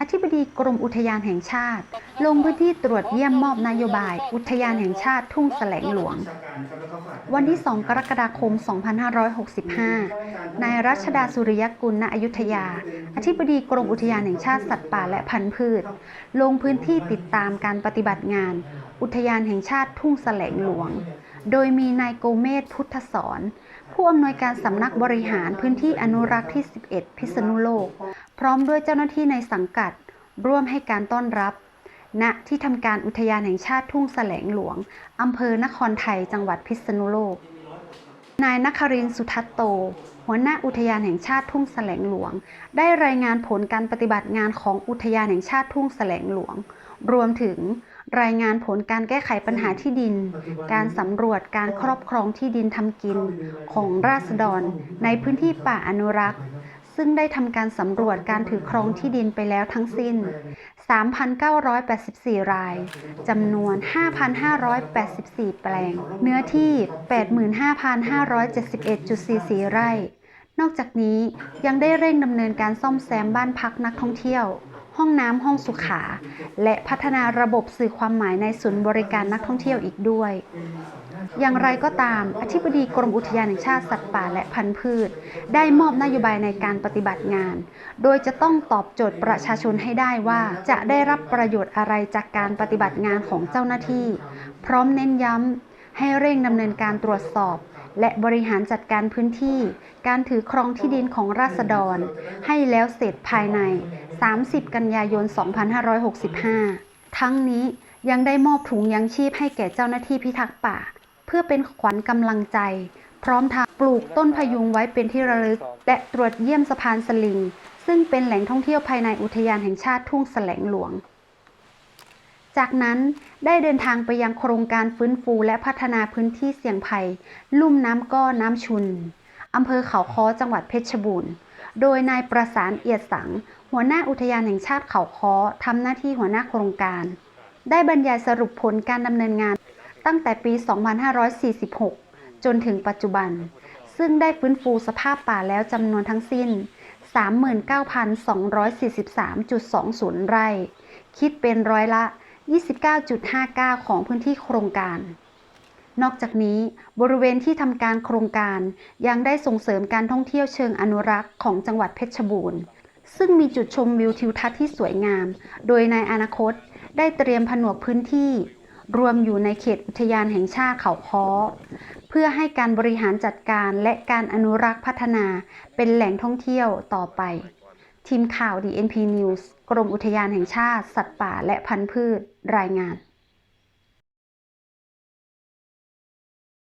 อธิบดีกรมอุทยานแห่งชาติ ลงพื้นที่ตรวจเยี่ยมมอบนโยบาย อุทยานแห่งชาติทุ่งแสลงหลวง วันที่ 2 กรกฎาคม 2565 นายรัชดาสุริยกุลณอยุธยา อธิบดีกรมอุทยานแห่งชาติสัตว์ป่าและพันธุ์พืช ลงพื้นที่ติดตามการปฏิบัติงาน อุทยานแห่งชาติทุ่งแสลงหลวง โดยมีนายโกเมศพุทธสอน ผู้อำนวยการสำนักบริหารพื้นที่อนุรักษ์ที่ 11 พิษณุโลก พร้อมด้วยเจ้าหน้าที่ในสังกัด ร่วมให้การต้อนรับ ณที่ทำการอุทยานแห่งชาติทุ่งแสลงหลวงอำเภอนครไทยจังหวัดพิษณุโลก นายนครินทร์สุทัตโต หัวหน้าอุทยานแห่งชาติทุ่งแสลงหลวง ได้รายงานผลการปฏิบัติงานของอุทยานแห่งชาติทุ่งแสลงหลวง รวมถึง รายงานผลการแก้ไขปัญหาที่ดิน การสำรวจการครอบครองที่ดินทำกินของราษฎรในพื้นที่ป่าอนุรักษ์ ซึ่งได้ทำการสำรวจการถือครองที่ดินไปแล้วทั้งสิ้น 3,984 ราย จำนวน 5,584 แปลง เนื้อที่ 85,571.44 ไร่ นอกจากนี้ยังได้เร่งดำเนินการซ่อมแซมบ้านพักนักท่องเที่ยว ห้องน้ำห้องสุขา และพัฒนาระบบสื่อความหมายในศูนย์บริการนักท่องเที่ยวอีกด้วย อย่างไรก็ตาม อธิบดีกรมอุทยานแห่งชาติสัตว์ป่าและพันธุ์พืช ได้มอบนโยบายในการปฏิบัติงาน โดยจะต้องตอบโจทย์ประชาชนให้ได้ว่า จะได้รับประโยชน์อะไรจากการปฏิบัติงานของเจ้าหน้าที่ พร้อมเน้นย้ำให้เร่งดำเนินการตรวจสอบ และบริหารจัดการพื้นที่ การถือครองที่ดินของราษฎร ให้แล้วเสร็จภายใน 30 กันยายน 2565 ทั้งนี้ยังได้มอบถุงยังชีพให้แก่เจ้าหน้าที่พิทักษ์ป่า เพื่อเป็นขวัญกำลังใจ พร้อมทางปลูกต้นพยุงไว้เป็นที่ระลึก และตรวจเยี่ยมสะพานสลิง ซึ่งเป็นแหล่งท่องเที่ยวภายในอุทยานแห่งชาติทุ่งแสลงหลวง จากนั้นได้เดินทางไปยังโครงการฟื้นฟูและพัฒนาพื้นที่เสี่ยงภัย ลุ่มน้ำก้อน้ำชุนอำเภอเขาค้อจังหวัดเพชรบูรณ์ โดยนายประสานเอียดสัง หัวหน้าอุทยานแห่งชาติเขาค้อทำหน้าที่หัวหน้าโครงการ ได้บรรยายสรุปผลการดำเนินงาน ตั้งแต่ปี 2546 จนถึงปัจจุบัน ซึ่งได้ฟื้นฟูสภาพป่าแล้วจำนวนทั้งสิ้น 39,243.20 ไร่ คิดเป็นร้อยละ 29.59 ของพื้นที่โครงการ นอกจากนี้บริเวณที่ทำการโครงการยังได้ส่งเสริมการท่องเที่ยวเชิงอนุรักษ์ของจังหวัดเพชรบูรณ์ ซึ่งมีจุดชมวิวทิวทัศน์ที่สวยงาม โดยในอนาคตได้เตรียมผนวกพื้นที่ รวมอยู่ในเขตอุทยานแห่งชาติเขาค้อ เพื่อให้การบริหารจัดการและการอนุรักษ์พัฒนาเป็นแหล่งท่องเที่ยวต่อไป ทีมข่าว DNP News กรมอุทยานแห่งชาติ สัตว์ป่าและพันธุ์พืชรายงาน